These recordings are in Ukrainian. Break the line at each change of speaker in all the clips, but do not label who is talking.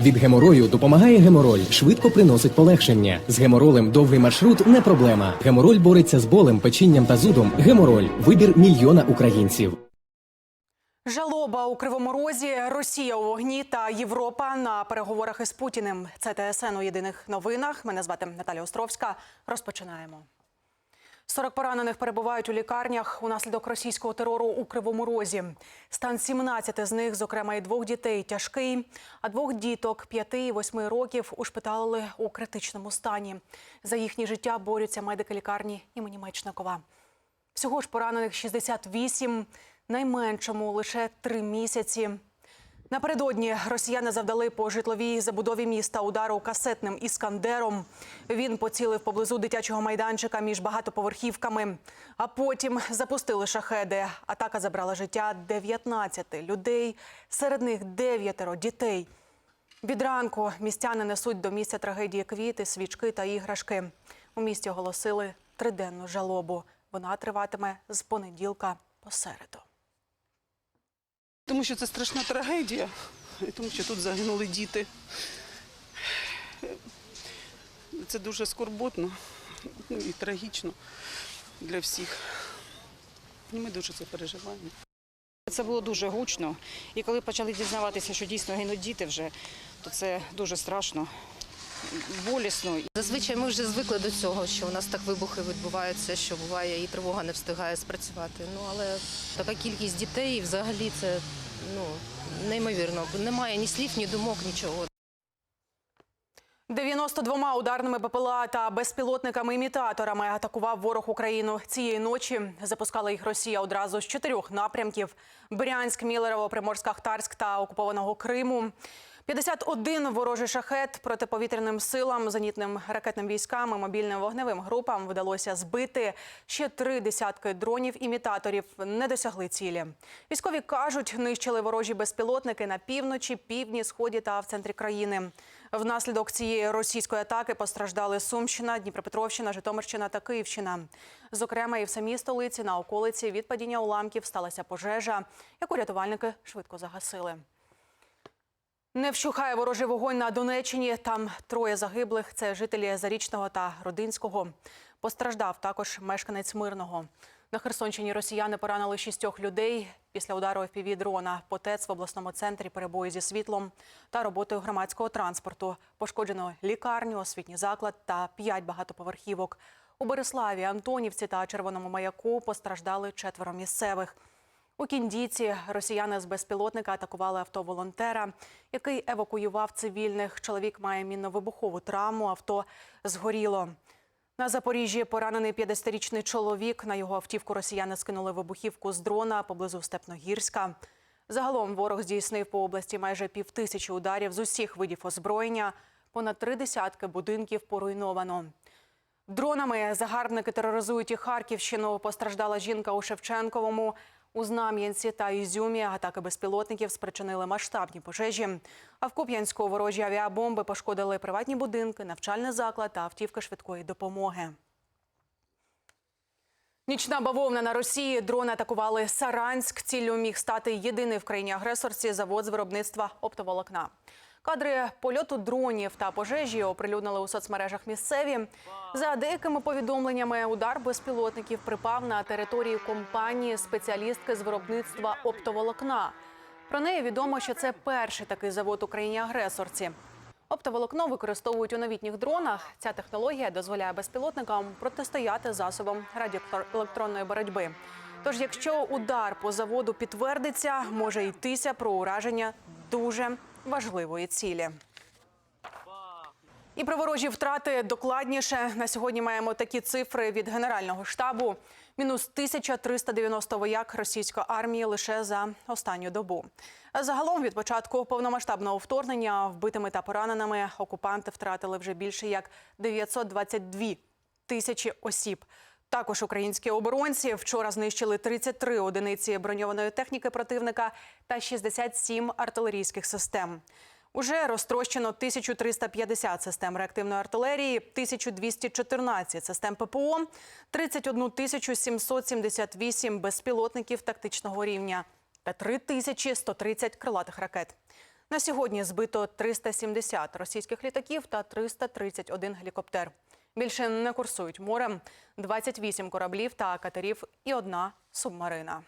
Від геморою допомагає гемороль, швидко приносить полегшення. З геморолем довгий маршрут не проблема. Гемороль бореться з болем, печінням та зудом. Гемороль вибір мільйона українців.
Жалоба у Кривому Розі, Росія у вогні та Європа на переговорах із Путіним. Це ТСН у єдиних новинах. Мене звати Наталя Островська. Розпочинаємо. 40 поранених перебувають у лікарнях унаслідок російського терору у Кривому Розі. Стан 17 з них, зокрема і двох дітей, тяжкий, а двох діток 5 і 8 років ушпиталили у критичному стані. За їхнє життя борються медики лікарні імені Мечникова. Всього ж поранених 68, найменшому лише три місяці. Напередодні росіяни завдали по житловій забудові міста удару касетним іскандером. Він поцілив поблизу дитячого майданчика між багатоповерхівками. А потім запустили шахеди. Атака забрала життя 19 людей, серед них дев'ятеро дітей. Від ранку містяни несуть до місця трагедії квіти, свічки та іграшки. У місті оголосили триденну жалобу. Вона триватиме з понеділка по середу.
Тому що це страшна трагедія, і тому що тут загинули діти. Це дуже скорботно ну, і трагічно для всіх. Ми дуже це переживаємо.
Це було дуже гучно. І коли почали дізнаватися, що дійсно гинуть діти вже, то це дуже страшно, болісно.
Зазвичай ми вже звикли до цього, що у нас так вибухи відбуваються, що буває і тривога не встигає спрацювати. Ну але така кількість дітей і взагалі це ну неймовірно. Немає ні слів, ні думок, нічого.
92 ударними БПЛА та безпілотниками-імітаторами атакував ворог Україну. Цієї ночі запускала їх Росія одразу з чотирьох напрямків: Брянськ, Мілерово, Приморськ-Ахтарськ та окупованого Криму. 51 ворожий шахет протиповітряним силам, зенітним ракетним військам і мобільним вогневим групам вдалося збити. Ще три десятки дронів-імітаторів не досягли цілі. Військові кажуть, нищили ворожі безпілотники на півночі, півдні, сході та в центрі країни. Внаслідок цієї російської атаки постраждали Сумщина, Дніпропетровщина, Житомирщина та Київщина. Зокрема, і в самій столиці на околиці від падіння уламків сталася пожежа, яку рятувальники швидко загасили. Не вщухає ворожий вогонь на Донеччині. Там троє загиблих. Це жителі Зарічного та Родинського. Постраждав також мешканець Мирного. На Херсонщині росіяни поранили шістьох людей після удару fpv дрона по ТЕЦ в обласному центрі перебої зі світлом та роботою громадського транспорту. Пошкоджено лікарню, освітній заклад та п'ять багатоповерхівок. У Береславі, Антонівці та Червоному маяку постраждали четверо місцевих. У Кіндіці росіяни з безпілотника атакували авто волонтера, який евакуював цивільних. Чоловік має мінно-вибухову травму. Авто згоріло. На Запоріжжі поранений 50-річний чоловік. На його автівку росіяни скинули вибухівку з дрона поблизу Степногірська. Загалом ворог здійснив по області майже півтисячі ударів з усіх видів озброєння. Понад три десятки будинків поруйновано. Дронами загарбники тероризують і Харківщину. Постраждала жінка у Шевченковому. У Знам'янці та Ізюмі атаки безпілотників спричинили масштабні пожежі. А в Куп'янську ворожі авіабомби пошкодили приватні будинки, навчальний заклад та автівки швидкої допомоги. Нічна бавовна на Росії. Дрони атакували Саранськ. Ціллю міг стати єдиний в країні агресорці завод з виробництва оптоволокна. Кадри польоту дронів та пожежі оприлюднили у соцмережах місцеві. За деякими повідомленнями, удар безпілотників припав на територію компанії спеціалістки з виробництва оптоволокна. Про неї відомо, що це перший такий завод у країні-агресорці. Оптоволокно використовують у новітніх дронах. Ця технологія дозволяє безпілотникам протистояти засобам радіоелектронної боротьби. Тож, якщо удар по заводу підтвердиться, може йтися про ураження дуже важливої цілі. І про ворожі втрати докладніше. На сьогодні маємо такі цифри від Генерального штабу. Мінус 1390 вояк російської армії лише за останню добу. Загалом від початку повномасштабного вторгнення вбитими та пораненими окупанти втратили вже більше як 922 тисячі осіб. Також українські оборонці вчора знищили 33 одиниці броньованої техніки противника та 67 артилерійських систем. Уже розтрощено 1350 систем реактивної артилерії, 1214 систем ППО, 31 778 безпілотників тактичного рівня та 3130 крилатих ракет. На сьогодні збито 370 російських літаків та 331 гелікоптер. Більше не курсують морем 28 кораблів та катерів і одна субмарина.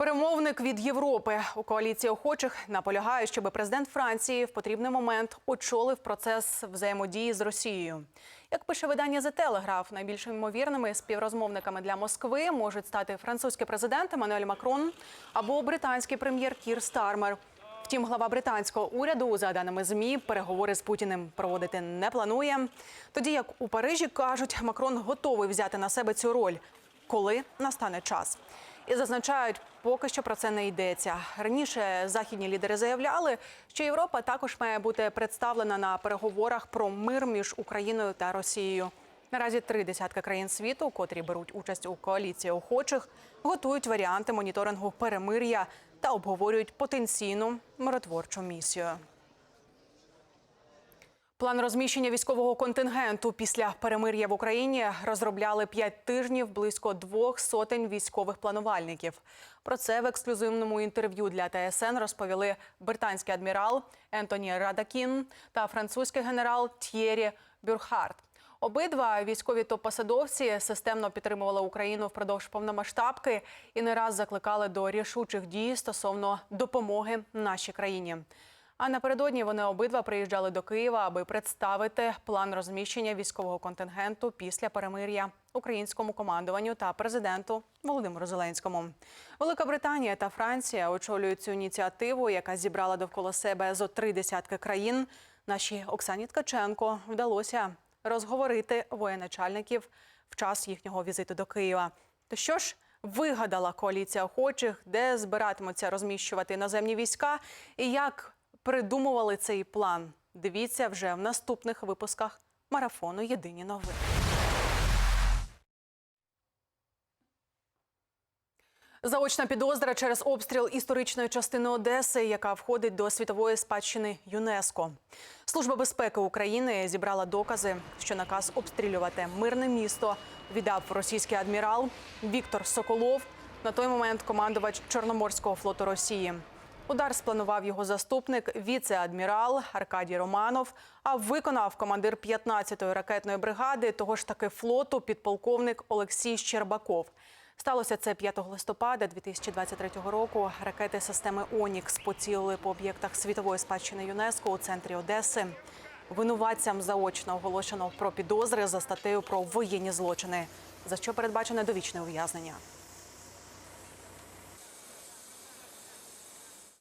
Перемовник від Європи у коаліції охочих наполягає, щоб президент Франції в потрібний момент очолив процес взаємодії з Росією. Як пише видання The Telegraph, найбільш ймовірними співрозмовниками для Москви можуть стати французький президент Еммануель Макрон або британський прем'єр Кір Стармер. Втім, глава британського уряду, за даними змі, переговори з Путіним проводити не планує. Тоді як у Парижі кажуть, Макрон готовий взяти на себе цю роль, коли настане час. І зазначають, поки що про це не йдеться. Раніше західні лідери заявляли, що Європа також має бути представлена на переговорах про мир між Україною та Росією. Наразі три десятки країн світу, котрі беруть участь у коаліції охочих, готують варіанти моніторингу перемир'я та обговорюють потенційну миротворчу місію. План розміщення військового контингенту після перемир'я в Україні розробляли п'ять тижнів близько двох сотень військових планувальників. Про це в ексклюзивному інтерв'ю для ТСН розповіли британський адмірал Ентоні Радакін та французький генерал Т'єрі Бюрхарт. Обидва військові топ-посадовці системно підтримували Україну впродовж повномасштабки і не раз закликали до рішучих дій стосовно допомоги нашій країні. А напередодні вони обидва приїжджали до Києва, аби представити план розміщення військового контингенту після перемир'я українському командуванню та президенту Володимиру Зеленському. Велика Британія та Франція очолюють цю ініціативу, яка зібрала довкола себе зо три десятки країн. Нашій Оксані Ткаченко вдалося розговорити воєначальників в час їхнього візиту до Києва. То що ж вигадала коаліція охочих, де збиратимуться розміщувати іноземні війська, і як придумували цей план? Дивіться вже в наступних випусках марафону Єдині новини. Заочна підозра через обстріл історичної частини Одеси, яка входить до світової спадщини ЮНЕСКО. Служба безпеки України зібрала докази, що наказ обстрілювати мирне місто віддав російський адмірал Віктор Соколов, на той момент командувач Чорноморського флоту Росії. Удар спланував його заступник, віце-адмірал Аркадій Романов. А виконав командир 15-ї ракетної бригади того ж таки флоту, підполковник Олексій Щербаков. Сталося це 5 листопада 2023 року. Ракети системи Онікс поцілили по об'єктах світової спадщини ЮНЕСКО у центрі Одеси. Винуватцям заочно оголошено про підозри за статтею про воєнні злочини, за що передбачене довічне ув'язнення.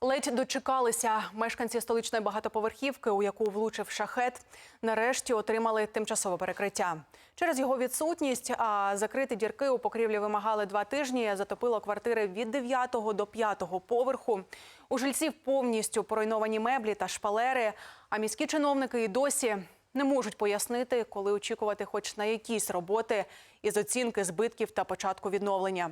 Ледь дочекалися мешканці столичної багатоповерхівки, у яку влучив шахет. Нарешті отримали тимчасове перекриття. Через його відсутність, а закрити дірки у покрівлі вимагали два тижні. Затопило квартири від 9 до 5 поверху. У жильців повністю поруйновані меблі та шпалери. А міські чиновники і досі не можуть пояснити, коли очікувати, хоч на якісь роботи із оцінки збитків та початку відновлення.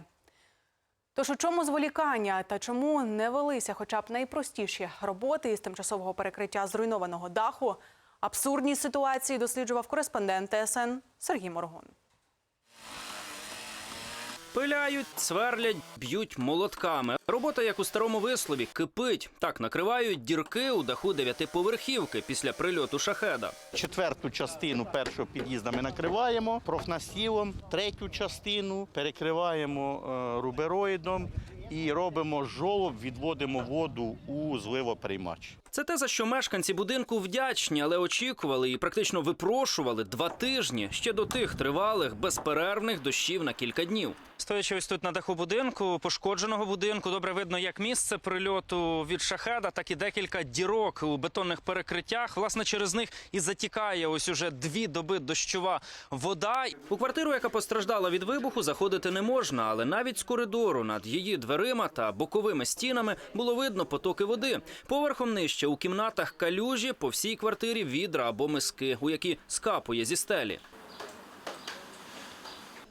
Тож у чому зволікання та чому не велися хоча б найпростіші роботи із тимчасового перекриття зруйнованого даху? Абсурдні ситуації досліджував кореспондент ТСН Сергій Моргун.
Пиляють, сверлять, б'ють молотками. Робота, як у старому вислові, кипить. Так накривають дірки у даху дев'ятиповерхівки після прильоту шахеда.
Четверту частину першого під'їзду ми накриваємо профнастілом, третю частину перекриваємо е, рубероїдом і робимо жолоб, відводимо воду у зливоприймач.
Це те, за що мешканці будинку вдячні, але очікували і практично випрошували два тижні ще до тих тривалих безперервних дощів на кілька днів. Стоячи ось тут на даху будинку, пошкодженого будинку, добре видно як місце прильоту від шахеда, так і декілька дірок у бетонних перекриттях. Власне, через них і затікає ось уже дві доби дощова вода. У квартиру, яка постраждала від вибуху, заходити не можна, але навіть з коридору над її дверима та боковими стінами було видно потоки води. Поверхом нижче у кімнатах калюжі по всій квартирі відра або миски, у які скапує зі стелі.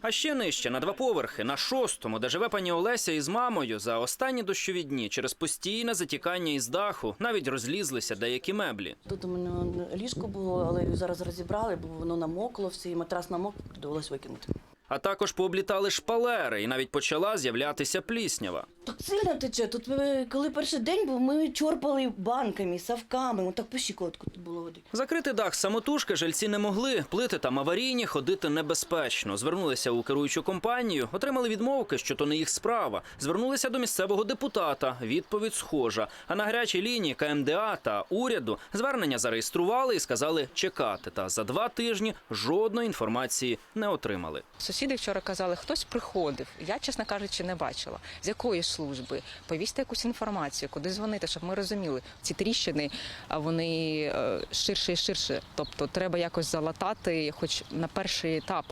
А ще нижче на два поверхи, на шостому, де живе пані Олеся із мамою, за останні дощові дні через постійне затікання із даху навіть розлізлися деякі меблі.
Тут у мене ліжко було, але його зараз розібрали, бо воно намокло все, і матрас намок, довелось викинути.
А також пооблітали шпалери, і навіть почала з'являтися пліснява.
Так сильно тече. Тут е, коли перший день був, ми чорпали банками, савками. Отак по щикотку тут було води.
Закрити дах самотужки жильці не могли. Плити там аварійні, ходити небезпечно. Звернулися у керуючу компанію, отримали відмовки, що то не їх справа. Звернулися до місцевого депутата. Відповідь схожа. А на гарячій лінії КМДА та уряду звернення зареєстрували і сказали чекати. Та за два тижні жодної інформації не отримали.
Сусіди вчора казали, хтось приходив. Я, чесно кажучи, не бачила. З якої служби? Повісти якусь інформацію, куди дзвонити, щоб ми розуміли. Ці тріщини, вони е, ширше і ширше. Тобто треба якось залатати, хоч на перший етап,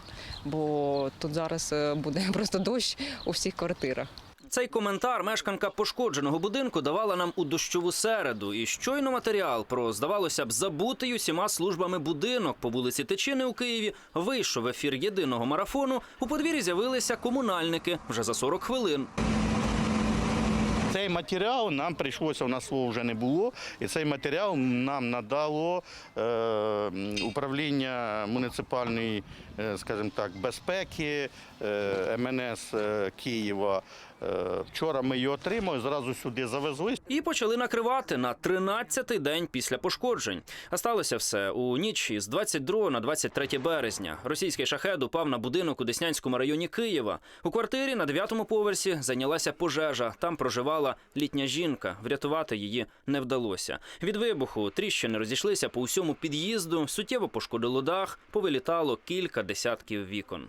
бо тут зараз е, буде просто дощ у всіх квартирах.
Цей коментар мешканка пошкодженого будинку давала нам у дощову середу. І щойно матеріал про, здавалося б, забутий усіма службами будинок по вулиці Тичини у Києві вийшов в ефір єдиного марафону. У подвір'ї з'явилися комунальники вже за 40 хвилин.
Цей матеріал нам прийшлося, у нас свого вже не було, і цей матеріал нам надало е, управління муніципальної, е, скажімо так, безпеки е, МНС е, Києва. Е, вчора ми його отримали, зразу сюди завезли.
І почали накривати на 13-й день після пошкоджень. А сталося все у ніч із 22 на 23 березня. Російський шахед упав на будинок у Деснянському районі Києва. У квартирі на 9-му поверсі зайнялася пожежа. Там проживала літня жінка. Врятувати її не вдалося. Від вибуху тріщини розійшлися по усьому під'їзду. Суттєво пошкодило дах, повилітало кілька десятків вікон.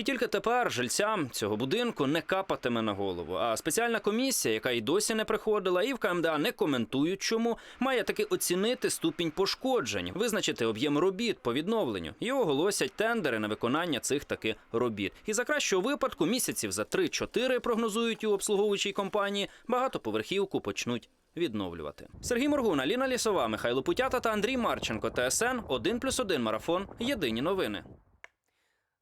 І тільки тепер жильцям цього будинку не капатиме на голову. А спеціальна комісія, яка й досі не приходила, і в КМДА не коментують, чому має таки оцінити ступінь пошкоджень, визначити об'єм робіт по відновленню і оголосять тендери на виконання цих таки робіт. І за кращого випадку місяців за 3-4 прогнозують у обслуговуючій компанії багатоповерхівку почнуть. Відновлювати Сергій Моргуна, Ліна Лісова, Михайло Путята та Андрій Марченко. ТСН 1+,1 марафон. Єдині новини.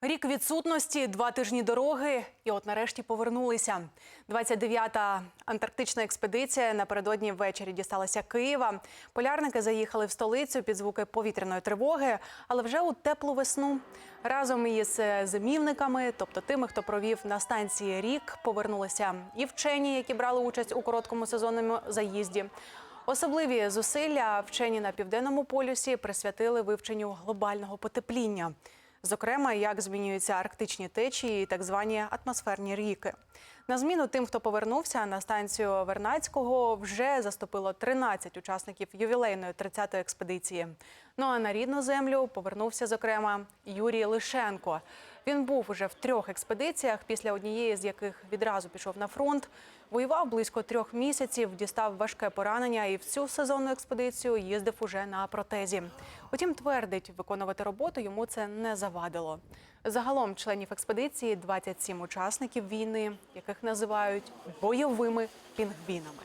Рік відсутності, два тижні дороги, і от нарешті повернулися. 29-та антарктична експедиція напередодні ввечері дісталася Києва. Полярники заїхали в столицю під звуки повітряної тривоги, але вже у теплу весну. Разом із е, зимівниками, тобто тими, хто провів на станції рік, повернулися і вчені, які брали участь у короткому сезонному заїзді. Особливі зусилля вчені на південному полюсі присвятили вивченню глобального потепління. Зокрема, як змінюються арктичні течії і так звані атмосферні ріки. На зміну тим, хто повернувся на станцію Вернацького, вже заступило 13 учасників ювілейної 30-ї експедиції. Ну а на рідну землю повернувся, зокрема, Юрій Лишенко. Він був уже в трьох експедиціях, після однієї з яких відразу пішов на фронт. Воював близько трьох місяців, дістав важке поранення і в цю сезонну експедицію їздив уже на протезі. Утім, твердить, виконувати роботу йому це не завадило. Загалом членів експедиції 27 учасників війни, яких називають бойовими пінгвінами.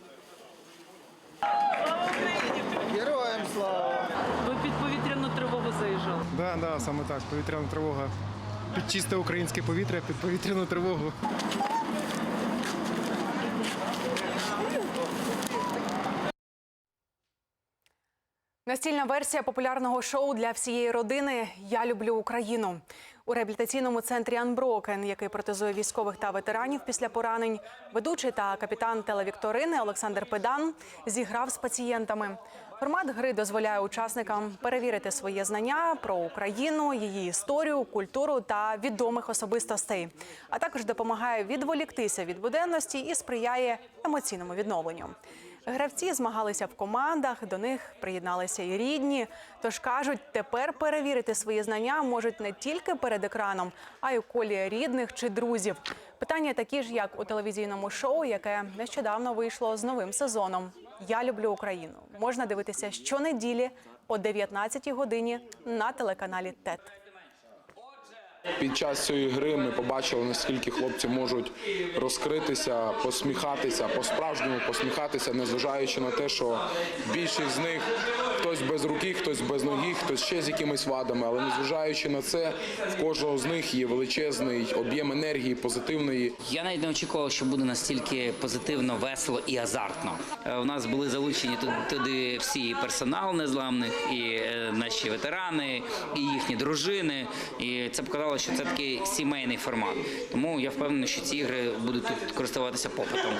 Героям слава!
Ви під повітряну тривогу заїжджали.
Да, да, саме так. Повітряна тривога. Під чисте українське повітря, під повітряну тривогу.
Настільна версія популярного шоу для всієї родини Я люблю Україну у реабілітаційному центрі Анброкен, який протезує військових та ветеранів після поранень. Ведучий та капітан телевікторини Олександр Педан зіграв з пацієнтами. Формат гри дозволяє учасникам перевірити своє знання про Україну, її історію, культуру та відомих особистостей, а також допомагає відволіктися від буденності і сприяє емоційному відновленню. Гравці змагалися в командах, до них приєдналися і рідні. Тож кажуть, тепер перевірити свої знання можуть не тільки перед екраном, а й у колі рідних чи друзів. Питання такі ж, як у телевізійному шоу, яке нещодавно вийшло з новим сезоном. Я люблю Україну. Можна дивитися щонеділі о 19 годині на телеканалі ТЕТ.
Під час цієї гри ми побачили, наскільки хлопці можуть розкритися, посміхатися, по-справжньому посміхатися, незважаючи на те, що більшість з них хтось без руки, хтось без ноги, хтось ще з якимись вадами. Але незважаючи на це, в кожного з них є величезний об'єм енергії, позитивної.
Я навіть не очікував, що буде настільки позитивно, весело і азартно. Е, У нас були залучені туди всі персонал незламних, і е, наші ветерани, і їхні дружини. І це показало, показало, що це такий сімейний формат. Тому я впевнений, що ці ігри будуть тут користуватися попитом.